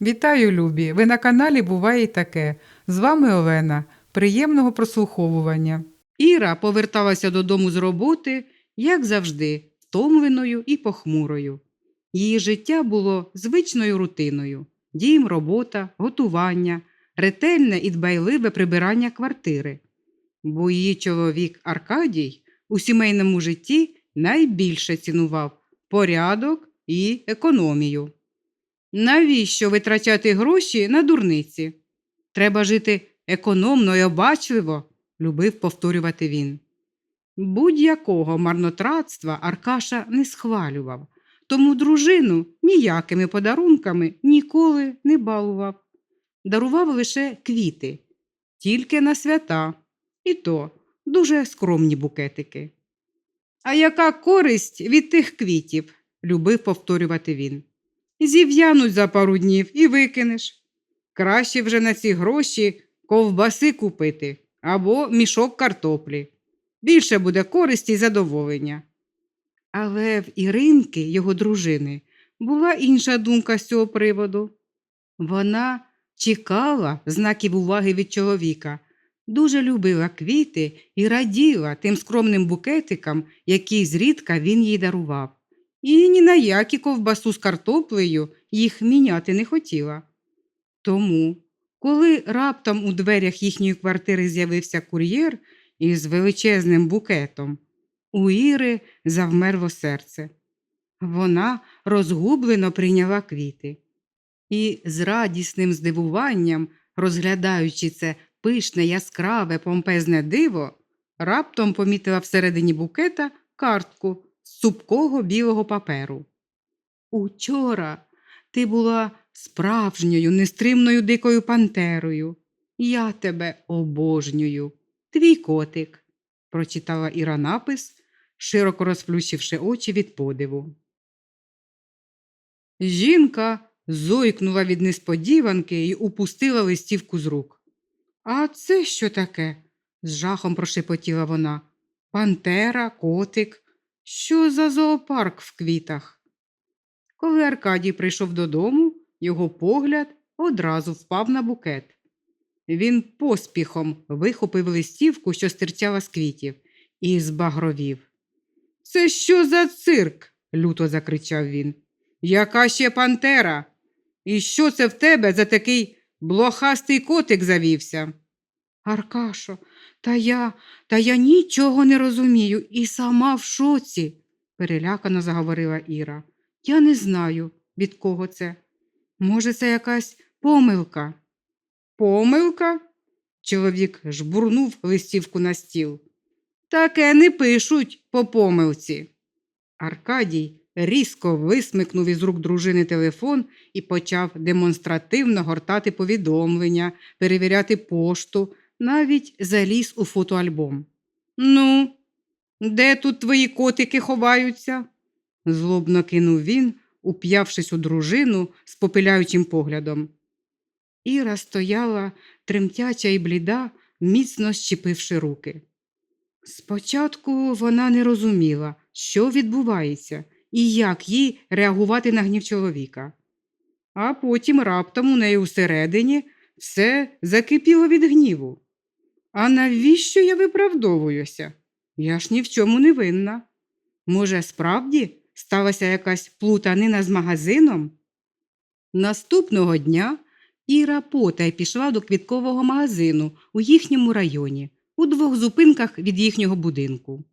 Вітаю, любі! Ви на каналі Буває й таке. З вами Олена. Приємного прослуховування. Іра поверталася додому з роботи, як завжди, втомленою і похмурою. Її життя було звичною рутиною: дім, робота, готування, ретельне і дбайливе прибирання квартири. Бо її чоловік Аркадій у сімейному житті найбільше цінував порядок і економію. Навіщо витрачати гроші на дурниці? Треба жити економно і обачливо, любив повторювати він. Будь-якого марнотратства Аркаша не схвалював, тому дружину ніякими подарунками ніколи не балував. Дарував лише квіти, тільки на свята, і то дуже скромні букетики. А яка користь від тих квітів? любив повторювати він. Зів'януть за пару днів і викинеш. Краще вже на ці гроші ковбаси купити або мішок картоплі. Більше буде користі й задоволення. Але в Іринки, його дружини, була інша думка з цього приводу. Вона чекала знаків уваги від чоловіка, дуже любила квіти і раділа тим скромним букетикам, які зрідка він їй дарував, і ні на які ковбасу з картоплею їх міняти не хотіла. Тому, коли раптом у дверях їхньої квартири з'явився кур'єр із величезним букетом, у Іри завмерло серце. Вона розгублено прийняла квіти. І з радісним здивуванням, розглядаючи це пишне, яскраве, помпезне диво, раптом помітила всередині букета картку з цупкого білого паперу. Учора ти була справжньою, нестримною дикою пантерою. Я тебе обожнюю. Твій котик, прочитала Іра напис, широко розплющивши очі від подиву. Жінка зойкнула від несподіванки і упустила листівку з рук. А це що таке? з жахом прошепотіла вона. Пантера, котик. Що за зоопарк в квітах? Коли Аркадій прийшов додому, його погляд одразу впав на букет. Він поспіхом вихопив листівку, що стирчала з квітів, і збагровів. Це що за цирк? люто закричав він. Яка ще пантера? І що це в тебе за такий блохастий котик завівся? Аркашо, та я, та я нічого не розумію і сама в шоці, перелякано заговорила Іра. Я не знаю, від кого це. Може, це якась помилка. Помилка? Чоловік жбурнув листівку на стіл. Таке не пишуть по помилці. Аркадій різко висмикнув із рук дружини телефон і почав демонстративно гортати повідомлення, перевіряти пошту, навіть заліз у фотоальбом. Ну, де тут твої котики ховаються? злобно кинув він, уп'явшись у дружину з попиляючим поглядом. Іра стояла, тремтяча і бліда, міцно щепивши руки. Спочатку вона не розуміла, що відбувається і як їй реагувати на гнів чоловіка. А потім раптом у неї усередині все закипіло від гніву. А навіщо я виправдовуюся? Я ж ні в чому не винна. Може, справді сталася якась плутанина з магазином? Наступного дня Іра потай пішла до квіткового магазину у їхньому районі, у двох зупинках від їхнього будинку.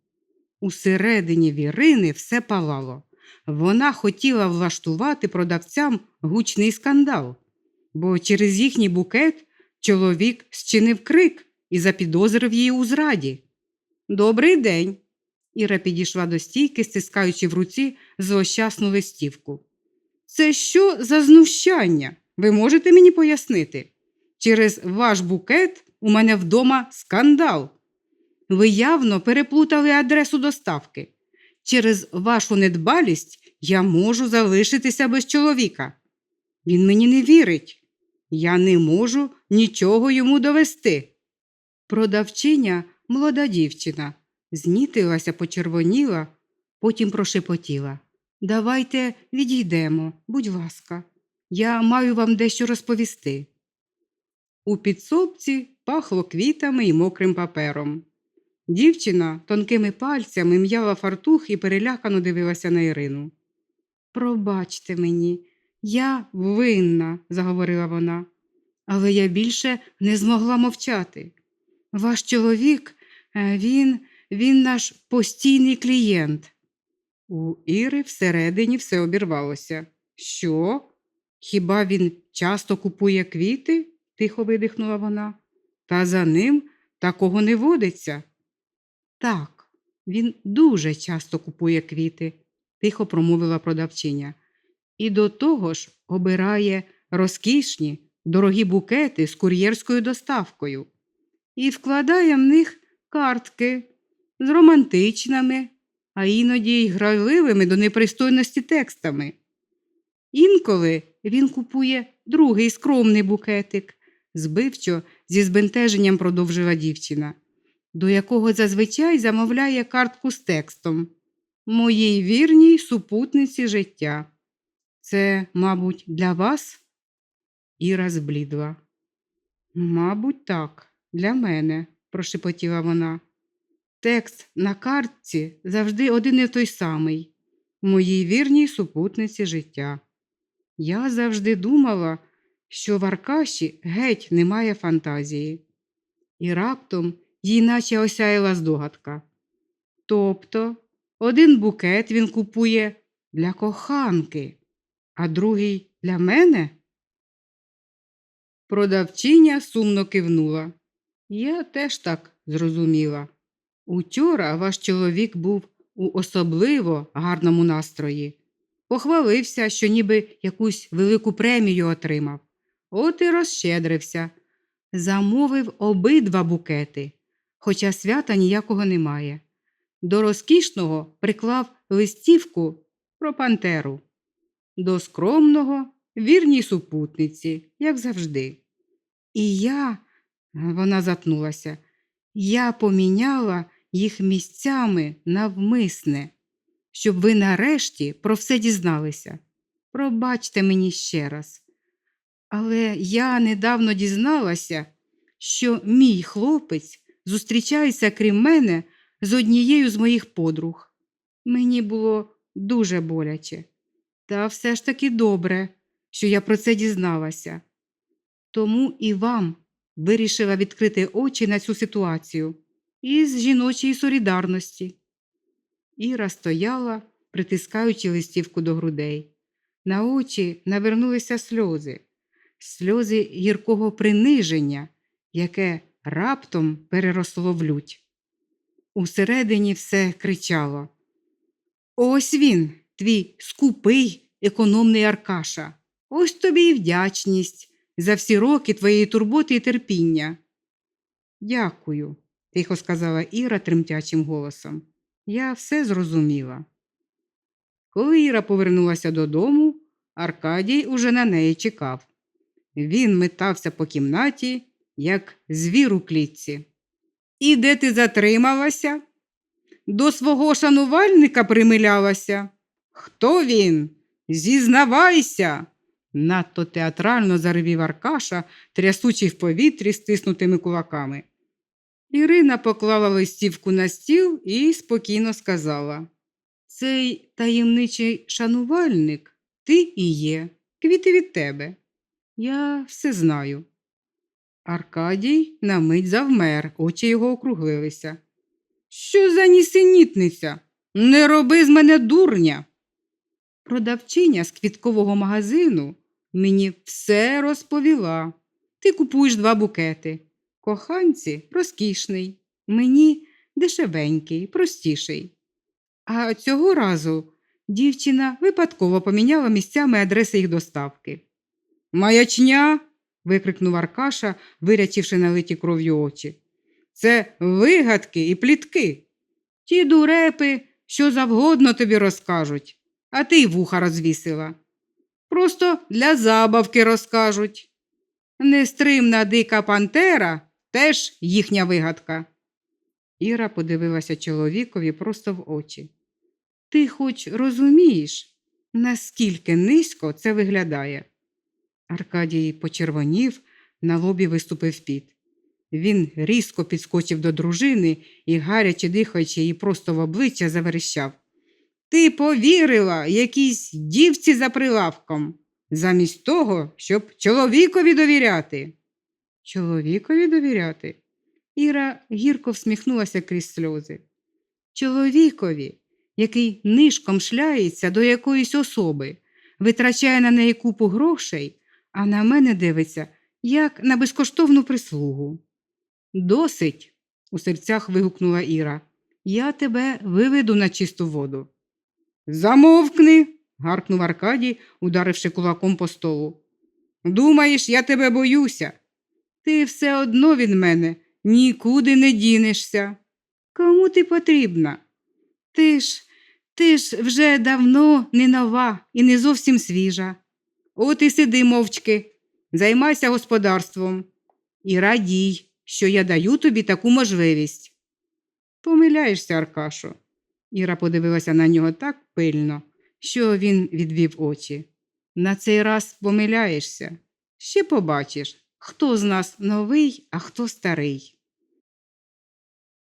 Усередині вірини все палало. Вона хотіла влаштувати продавцям гучний скандал, бо через їхній букет чоловік зчинив крик і запідозрив її у зраді. Добрий день. Іра підійшла до стійки, стискаючи в руці злощасну листівку. Це що за знущання? Ви можете мені пояснити? Через ваш букет у мене вдома скандал. Ви явно переплутали адресу доставки. Через вашу недбалість я можу залишитися без чоловіка. Він мені не вірить. Я не можу нічого йому довести. Продавчиня, молода дівчина, знітилася, почервоніла, потім прошепотіла. Давайте відійдемо, будь ласка. Я маю вам дещо розповісти. У підсобці пахло квітами і мокрим папером. Дівчина тонкими пальцями м'яла фартух і перелякано дивилася на Ірину. Пробачте мені, я винна, заговорила вона, але я більше не змогла мовчати. Ваш чоловік, е, він, він наш постійний клієнт. У Іри всередині все обірвалося. Що? Хіба він часто купує квіти? тихо видихнула вона. Та за ним такого не водиться. Так, він дуже часто купує квіти, тихо промовила продавчиня. І до того ж обирає розкішні, дорогі букети з кур'єрською доставкою і вкладає в них картки з романтичними, а іноді й грайливими до непристойності текстами. Інколи він купує другий скромний букетик, збивчо зі збентеженням продовжила дівчина, до якого зазвичай замовляє картку з текстом Моїй вірній супутниці життя. Це, мабуть, для вас? Іра зблідла. Мабуть, так, для мене, прошепотіла вона. Текст на картці завжди один і той самий моїй вірній супутниці життя. Я завжди думала, що в Аркаші геть немає фантазії. І раптом їй наче осяяла здогадка. Тобто, один букет він купує для коханки, а другий для мене? Продавчиня сумно кивнула. Я теж так зрозуміла. Учора ваш чоловік був у особливо гарному настрої. Похвалився, що ніби якусь велику премію отримав. От і розщедрився. Замовив обидва букети, хоча свята ніякого немає. До розкішного приклав листівку про пантеру, до скромного вірній супутниці, як завжди. І я, вона запнулася, я поміняла їх місцями навмисне, щоб ви нарешті про все дізналися. Пробачте мені ще раз. Але я недавно дізналася, що мій хлопець зустрічається крім мене з однією з моїх подруг. Мені було дуже боляче. Та все ж таки добре, що я про це дізналася. Тому і вам вирішила відкрити очі на цю ситуацію із жіночої солідарності. Іра стояла, притискаючи листівку до грудей. На очі навернулися сльози, сльози гіркого приниження, яке раптом переросло в лють. Усередині все кричало. Ось він, твій скупий, економний Аркаша. Ось тобі і вдячність за всі роки твоєї турботи і терпіння. Дякую, тихо сказала Іра тремтячим голосом. Я все зрозуміла. Коли Іра повернулася додому, Аркадій уже на неї чекав. Він метався по кімнаті, як звір у клітці. І де ти затрималася? До свого шанувальника примилялася. Хто він? Зізнавайся. Надто театрально заревів Аркаша, трясучи в повітрі стиснутими кулаками. Ірина поклала листівку на стіл і спокійно сказала: Цей таємничий шанувальник ти і є, квіти від тебе. Я все знаю. Аркадій на мить завмер, очі його округлилися. Що за нісенітниця? Не роби з мене дурня. Продавчиня з квіткового магазину мені все розповіла. Ти купуєш два букети. Коханці розкішний, мені дешевенький, простіший. А цього разу дівчина випадково поміняла місцями адреси їх доставки. Маячня. викрикнув Аркаша, вирячивши налиті кров'ю очі. Це вигадки і плітки. Ті дурепи, що завгодно тобі розкажуть, а ти й вуха розвісила. Просто для забавки розкажуть. Нестримна дика пантера теж їхня вигадка. Іра подивилася чоловікові просто в очі. Ти хоч розумієш, наскільки низько це виглядає? Аркадій почервонів, на лобі виступив піт. Він різко підскочив до дружини і, гаряче дихаючи її просто в обличчя, заверещав. Ти повірила якійсь дівці за прилавком, замість того, щоб чоловікові довіряти. Чоловікові довіряти? Іра гірко всміхнулася крізь сльози. Чоловікові, який нишком шляється до якоїсь особи, витрачає на неї купу грошей, а на мене дивиться, як на безкоштовну прислугу. Досить, у серцях вигукнула Іра. Я тебе виведу на чисту воду. Замовкни. гаркнув Аркадій, ударивши кулаком по столу. Думаєш, я тебе боюся. Ти все одно від мене нікуди не дінешся. Кому ти потрібна? Ти ж, ти ж вже давно не нова і не зовсім свіжа. От і сиди мовчки, займайся господарством і радій, що я даю тобі таку можливість. Помиляєшся, Аркашо. Іра подивилася на нього так пильно, що він відвів очі. На цей раз помиляєшся. Ще побачиш, хто з нас новий, а хто старий.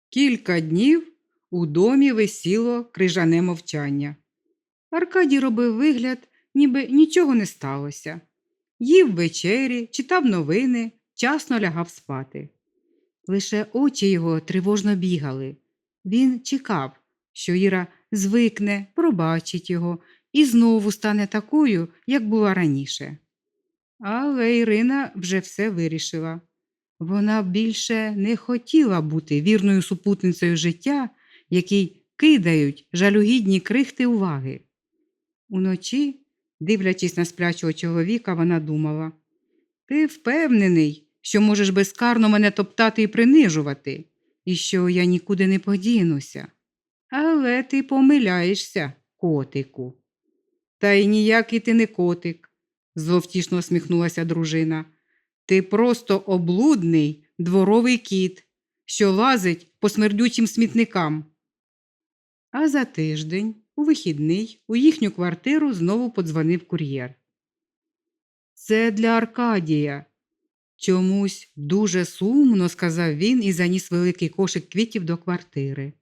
Кілька днів у домі висіло крижане мовчання. Аркадій робив вигляд, ніби нічого не сталося. Їв вечері, читав новини, часно лягав спати. Лише очі його тривожно бігали. Він чекав, що Іра звикне, пробачить його і знову стане такою, як була раніше. Але Ірина вже все вирішила. Вона більше не хотіла бути вірною супутницею життя, якій кидають жалюгідні крихти уваги. Уночі, дивлячись на сплячого чоловіка, вона думала Ти впевнений, що можеш безкарно мене топтати і принижувати, і що я нікуди не подінуся. Але ти помиляєшся, котику. Та й ніякий ти не котик, зловтішно усміхнулася дружина. Ти просто облудний дворовий кіт, що лазить по смердючим смітникам. А за тиждень, у вихідний, у їхню квартиру знову подзвонив кур'єр. Це для Аркадія. Чомусь дуже сумно, сказав він і заніс великий кошик квітів до квартири.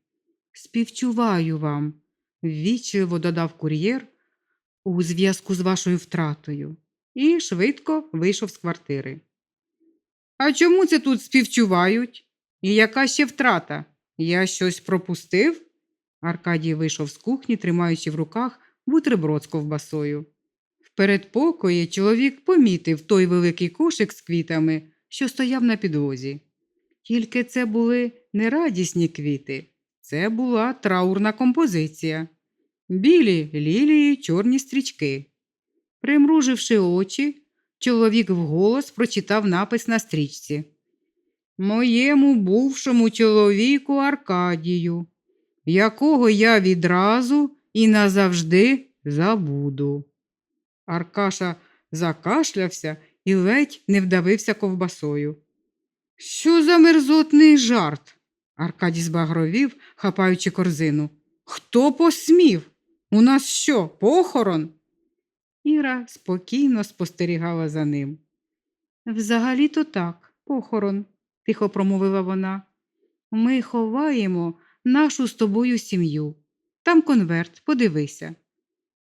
Співчуваю вам, ввічливо додав кур'єр у зв'язку з вашою втратою і швидко вийшов з квартири. А чому це тут співчувають? І яка ще втрата? Я щось пропустив? Аркадій вийшов з кухні, тримаючи в руках бутерброд з ковбасою. В передпокої чоловік помітив той великий кошик з квітами, що стояв на підлозі. Тільки це були не радісні квіти, це була траурна композиція. Білі лілії, чорні стрічки. Примруживши очі, чоловік вголос прочитав напис на стрічці. Моєму бувшому чоловіку Аркадію, якого я відразу і назавжди забуду. Аркаша закашлявся і ледь не вдавився ковбасою. Що за мерзотний жарт? Аркадій збагровів, хапаючи корзину. Хто посмів? У нас що, похорон? Іра спокійно спостерігала за ним. Взагалі-то так, похорон, тихо промовила вона. Ми ховаємо нашу з тобою сім'ю. Там конверт, подивися.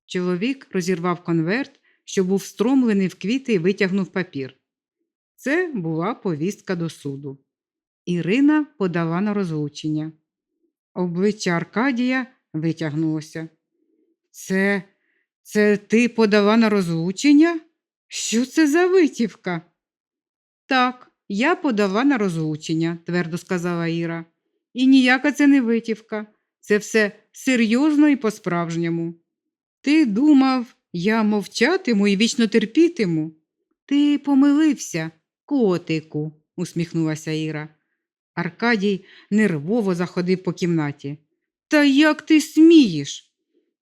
Чоловік розірвав конверт, що був встромлений в квіти і витягнув папір. Це була повістка до суду. Ірина подала на розлучення. Обличчя Аркадія витягнулося. Це, це ти подала на розлучення? Що це за витівка? Так, я подала на розлучення, твердо сказала Іра. І ніяка це не витівка. Це все серйозно і по-справжньому. Ти думав, я мовчатиму і вічно терпітиму? Ти помилився, котику, усміхнулася Іра. Аркадій нервово заходив по кімнаті. Та як ти смієш?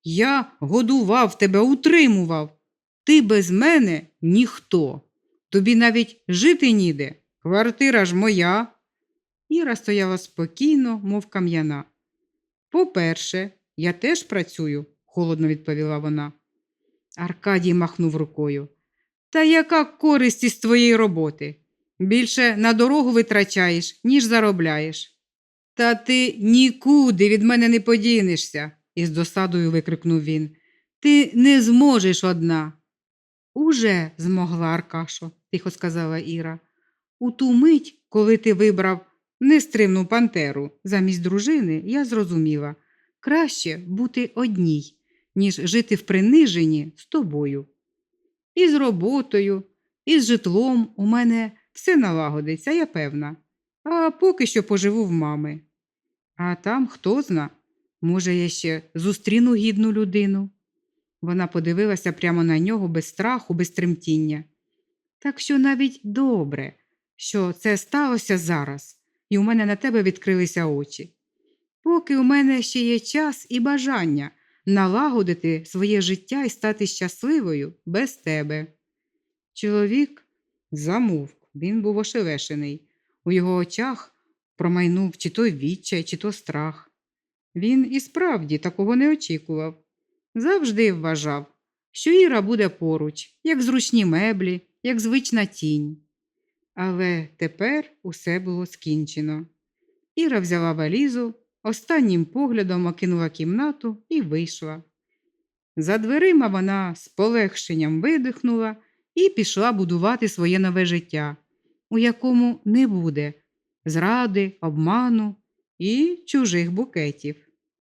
Я годував тебе, утримував. Ти без мене ніхто. Тобі навіть жити ніде. Квартира ж моя. Іра стояла спокійно, мов кам'яна. По-перше, я теж працюю, холодно відповіла вона. Аркадій махнув рукою. Та яка користь із твоєї роботи? Більше на дорогу витрачаєш, ніж заробляєш. Та ти нікуди від мене не подінешся, із досадою викрикнув він. Ти не зможеш одна. Уже змогла, Аркашо, тихо сказала Іра. У ту мить, коли ти вибрав нестримну пантеру замість дружини, я зрозуміла краще бути одній, ніж жити в приниженні з тобою. І з роботою, і з житлом у мене все налагодиться, я певна. А поки що поживу в мами. А там хто зна, може, я ще зустріну гідну людину. Вона подивилася прямо на нього без страху, без тремтіння. Так що навіть добре, що це сталося зараз, і у мене на тебе відкрилися очі. Поки у мене ще є час і бажання налагодити своє життя і стати щасливою без тебе. Чоловік замовк, він був ошелешений. У його очах промайнув чи то відчай, чи то страх. Він і справді такого не очікував. Завжди вважав, що Іра буде поруч, як зручні меблі, як звична тінь. Але тепер усе було скінчено. Іра взяла валізу, останнім поглядом окинула кімнату і вийшла. За дверима вона з полегшенням видихнула і пішла будувати своє нове життя, у якому не буде зради, обману і чужих букетів.